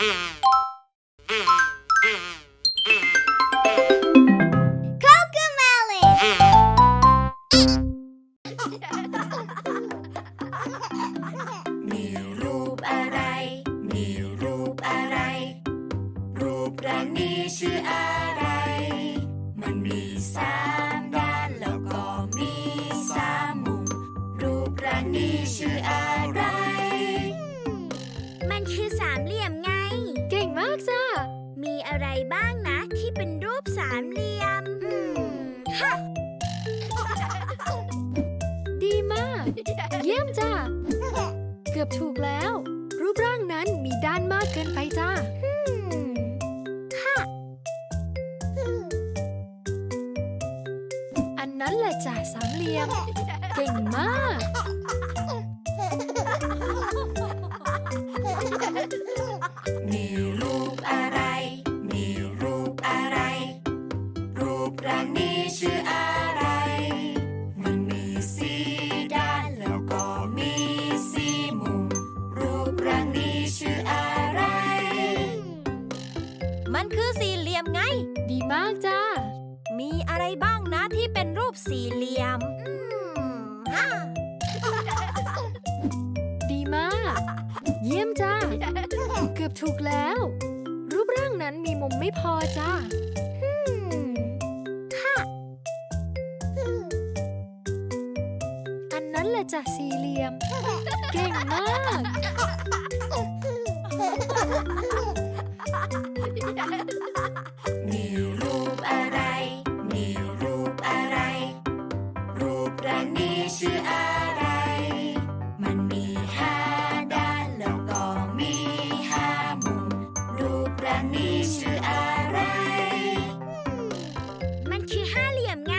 มีรูปอะไร มีรูปอะไร รูปร่างนี้ชื่ออะไร มันมีสามด้านแล้วก็มีสามมุม รูปร่างนี้ชื่อ ที่เป็นรูปสามเหลี่ยมอืมฮะดีมาก เยี่ยมจ้า เกือบถูกแล้ว รูปร่างนั้นมีด้านมากเกินไปจ้าอืมฮะอันนั้นแหละจ้าสามเหลี่ยม เก่งมากมีรู มันคือสี่เหลี่ยมไง ดีมากจ้า มีอะไรบ้างนะที่เป็นรูปสี่เหลี่ยม อืมฮะดีมาก เยี่ยมจ้า เกือบถูกแล้ว รูปร่างนั้นมีมุมไม่พอจ้าอืมฮะอันนั้นแหละจ้ะสี่เหลี่ยม เก่งมาก มีรูปอะไร มีรูปอะไร รูปร่างนี้ชื่ออะไร มันมีห้าด้านแล้วก็มีห้ามุม รูปร่างนี้ชื่ออะไร มันคือห้าเหลี่ยมไง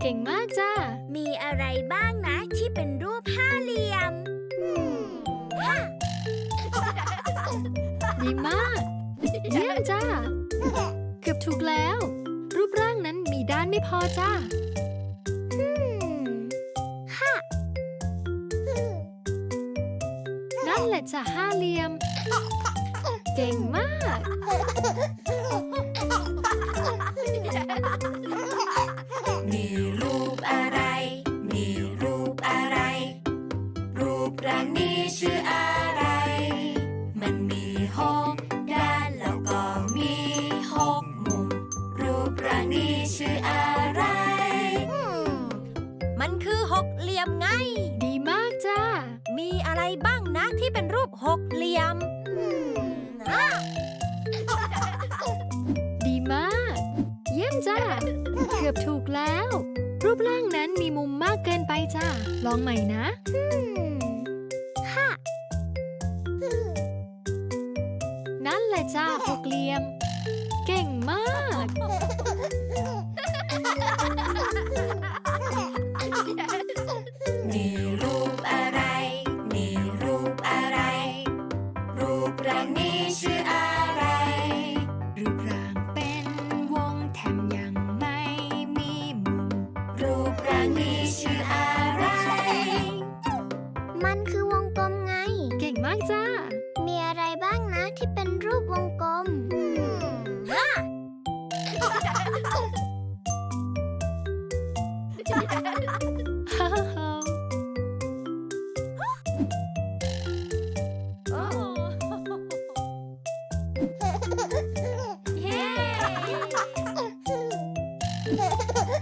เก่งมากจ้า มีอะไรบ้างนะที่เป็นรูปห้าเหลี่ยมอืมฮะดีมาก เยี่ยมจ้า เกือบถูกแล้ว รูปร่างนั้นมีด้านไม่พอจ้าอืมฮะนั่นแหละจ้ะห้าเหลี่ยม เก่งมาก ดีมากจ้า มีอะไรบ้างนะที่เป็นรูปหกเหลี่ยมอืมฮะดีมาก เยี่ยมจ้า เกือบถูกแล้ว รูปร่างนั้นมีมุมมากเกินไปจ้า ลองใหม่นะอืมฮะนั่นแหละจ้าหกเหลี่ยม เก่งมากมี 아. 예!